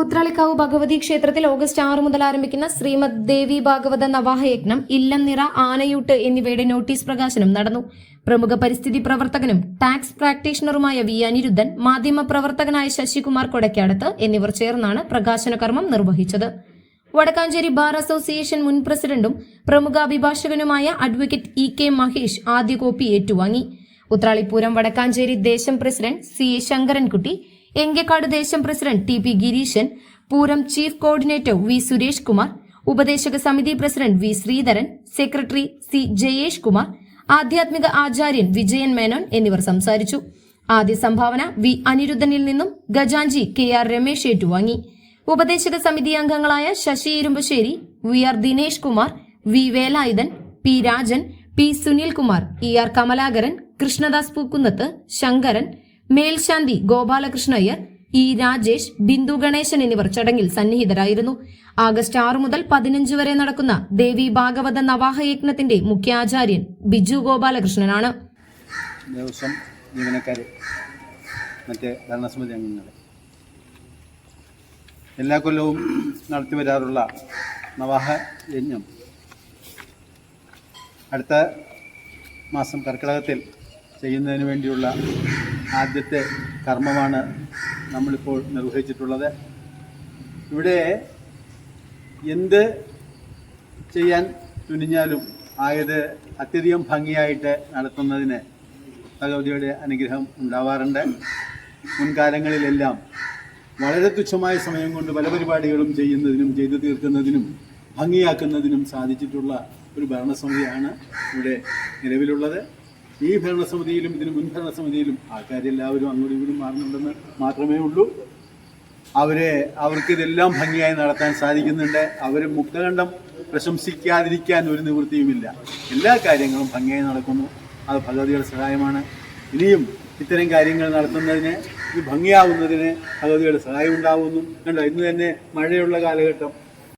ഉത്രാളിക്കാവ് ഭഗവതി ക്ഷേത്രത്തിൽ ഓഗസ്റ്റ് ആറ് മുതൽ ആരംഭിക്കുന്ന ശ്രീമദ് ദേവി ഭാഗവത നവാഹയജ്ഞം ഇല്ലം നിറ ആനയൂട്ട് എന്നിവയുടെ നോട്ടീസ് പ്രകാശനം നടന്നു. പ്രമുഖ പരിസ്ഥിതി പ്രവർത്തകനും ടാക്സ് പ്രാക്ടീഷണറുമായ വി അനിരുദ്ധൻ മാധ്യമ പ്രവർത്തകനായ ശശികുമാർ കൊടക്കാടത്ത് എന്നിവർ ചേർന്നാണ് പ്രകാശന കർമ്മം നിർവഹിച്ചത്. വടക്കാഞ്ചേരി ബാർ അസോസിയേഷൻ മുൻ പ്രസിഡന്റും പ്രമുഖ അഭിഭാഷകനുമായ അഡ്വക്കേറ്റ് ഇ കെ മഹേഷ് ആദ്യ കോപ്പി ഏറ്റുവാങ്ങി. ഉത്രാളിപ്പൂരം വടക്കാഞ്ചേരി ദേശം പ്രസിഡന്റ് സി ശങ്കരൻകുട്ടി എങ്കക്കാട് ദേശം president T P Gireeshan Pooram chief coordinator V Suresh Kumar ഉപദേശക സമിതി president V Sreedharan secretary C Jayesh Kumar ആധ്യാത്മിക ആചാര്യൻ വിജയൻ മേനോൻ എന്നിവർ സംസാരിച്ചു. ആദ്യ സംഭാവന വി അനിരുദ്ധനിൽ നിന്നും ഗജാഞ്ചി കെ ആർ രമേശ് ഏറ്റുവാങ്ങി. ഉപദേശക സമിതി അംഗങ്ങളായ Sasi Irumbassery V R Dinesh Kumar V Velayudhan P Rajan P Sunilkumar E R Kamalakaran Krishnadas Pookkunnath Sankaran മേൽശാന്തി ഗോപാലകൃഷ്ണ അയ്യർ ഇ രാജേഷ് ബിന്ദു ഗണേശൻ എന്നിവർ ചടങ്ങിൽ സന്നിഹിതരായിരുന്നു. ആഗസ്റ്റ് ആറ് മുതൽ പതിനഞ്ച് വരെ നടക്കുന്ന ദേവി ഭാഗവത നവാഹയജ്ഞത്തിന്റെ മുഖ്യാചാര്യൻ ബിജു ഗോപാലകൃഷ്ണനാണ്. ജീവനക്കാരെ എല്ലാ കൊല്ലവും നടത്തി വരാറുള്ള നവാഹ യജ്ഞം അടുത്ത മാസം കർക്കിടകത്തിൽ ചെയ്യുന്നതിന് വേണ്ടിയുള്ള ആദ്യത്തെ കർമ്മമാണ് നമ്മളിപ്പോൾ നിർവഹിച്ചിട്ടുള്ളത്. ഇവിടെ എന്ത് ചെയ്യാൻ തുനിഞ്ഞാലും ആയത് അത്യധികം ഭംഗിയായിട്ട് നടത്തുന്നതിന് ഭഗവതിയുടെ അനുഗ്രഹം ഉണ്ടാവാറുണ്ട്. മുൻകാലങ്ങളിലെല്ലാം വളരെ തുച്ഛമായ സമയം കൊണ്ട് പല പരിപാടികളും ചെയ്യുന്നതിനും ചെയ്തു തീർക്കുന്നതിനും ഭംഗിയാക്കുന്നതിനും സാധിച്ചിട്ടുള്ള ഒരു ഭരണസമിതിയാണ് ഇവിടെ നിലവിലുള്ളത്. ഈ ഭരണസമിതിയിലും ഇതിന് മുൻ ഭരണസമിതിയിലും ആൾക്കാരെല്ലാവരും അങ്ങോട്ടും ഇങ്ങോട്ടും മാറുന്നുണ്ടെന്ന് മാത്രമേ ഉള്ളൂ. അവരെ അവർക്ക് ഇതെല്ലാം ഭംഗിയായി നടത്താൻ സാധിക്കുന്നുണ്ട്. അവർ മുക്തകണ്ഠം പ്രശംസിക്കാതിരിക്കാൻ ഒരു നിവൃത്തിയുമില്ല. എല്ലാ കാര്യങ്ങളും ഭംഗിയായി നടക്കുന്നു. അത് ഭഗവതിയുടെ സഹായമാണ്. ഇനിയും ഇത്തരം കാര്യങ്ങൾ നടത്തുന്നതിന് ഇത് ഭംഗിയാവുന്നതിന് ഭഗവതിയുടെ സഹായം ഉണ്ടാവുന്നു. കണ്ടോ ഇന്ന് തന്നെ മഴയുള്ള കാലഘട്ടം.